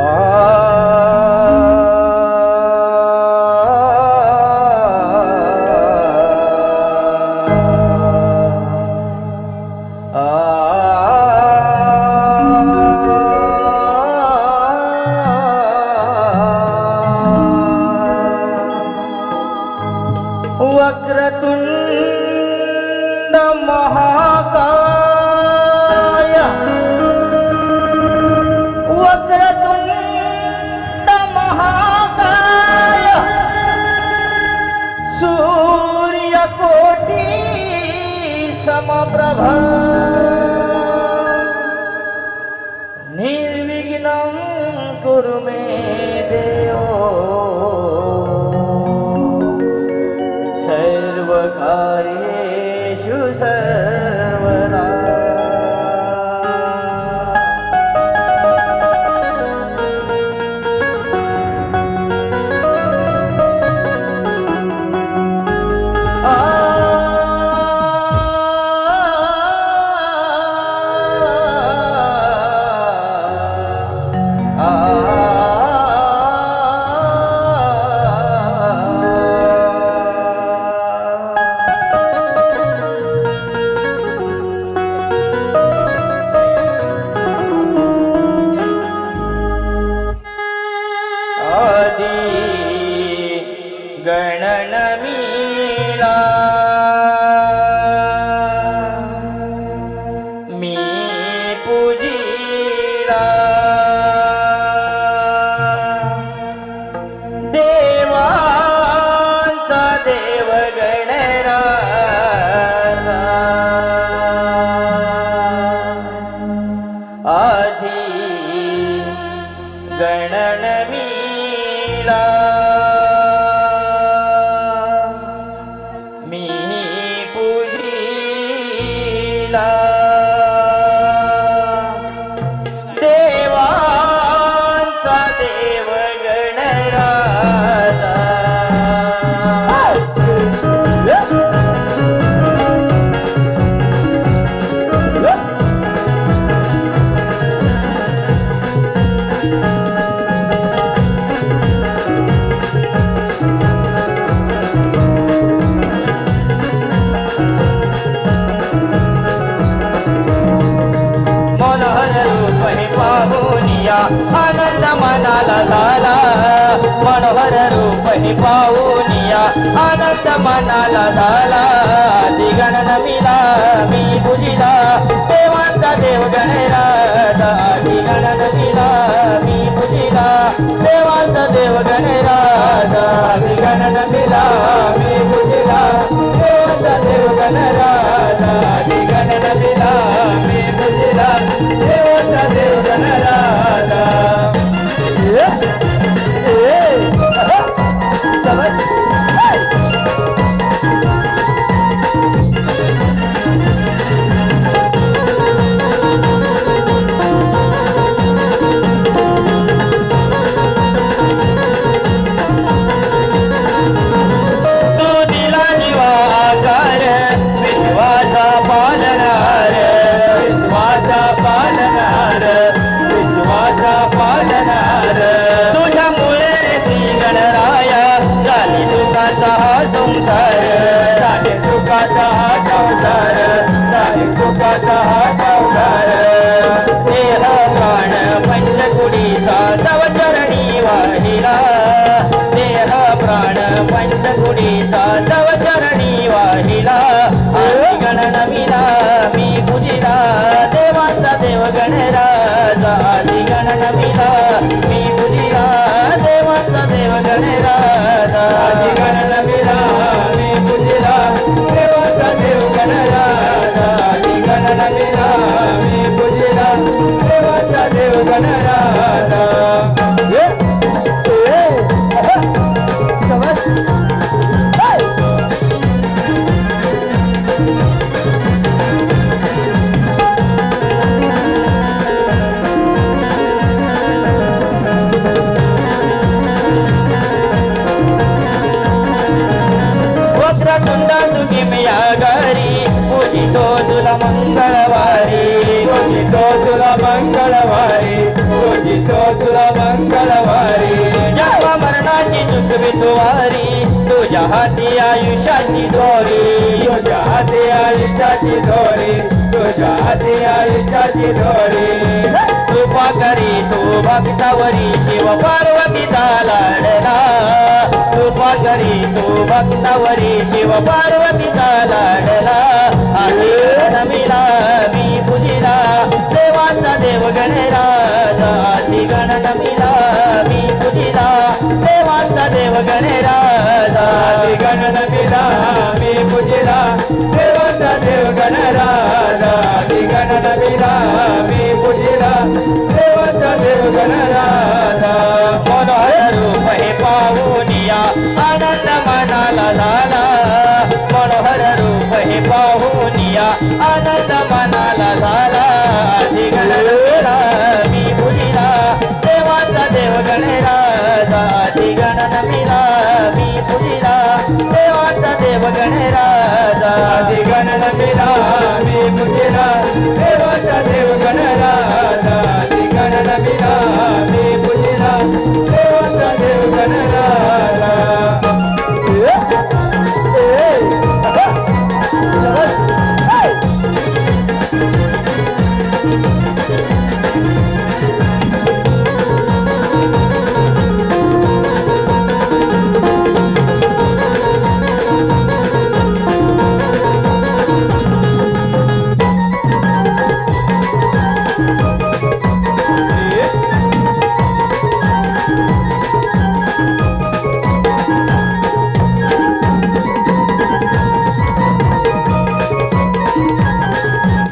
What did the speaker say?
Ah. गणन गणनमीला। मी पूजिला। देवांचा देव गणराजा आधी गणनमीला। मी रूप पाहुनिया आनंद मनाला झाला. मनोहर रूप हे पाहुनिया आनंद मनाला झाला. दिगण नमिला मी बुजिला देवांचा देव गणराजा दिगण नमिला मी बुजिला देवांचा देव गणराजा दिगण नमिला. सुखाचा हा संसार झाले सुखाचा हा संसार झाले सुखाचा हा संसार. देह प्राण पंचकुडीचा तव चरणी वाहिला. देह प्राण पंचकुडीचा तव चरणी वाहिला. आधी गण नमिला मी पूजिला देवाचा देव गणराजा. आधी गण नमिला मी पूजिला देवाचा देव गणराजा. गण नमिला मी देवाचा देव गणराजा तुला मंगळवारी. तो तुला मंगळवारी. तो तुला मंगळवारी. जन्म मरणाची चुकवी तुवारी तुझ्या हाती आयुष्याची दोरी. तुझ्या हाती आयुष्याची दोरी. तुझ्या हाती आयुष्याची दोरी. कृपा करी तू भक्तावरी शिव पार्वतीचा लाडला. कृपा करी तू भक्तावरी शिव पार्वतीचा लाडला. आणि नमिला मी पुजिला देवाचा देव गणराजा आधी गण नमिला मी पुजिला देवाचा देव गणराजा आधी गण नमिला मी पुजिला देवाचा देव गणराजा आधी गण नमिला मी पुजिला देवाचा देव गणराजा। मनोहर रूप हे पाहुनिया आनंद गणराजा गणन मिला मी बुजिला देवाचा देव गणराजा आधी गणन मिला मी बुजिला देवाचा देव गणराजा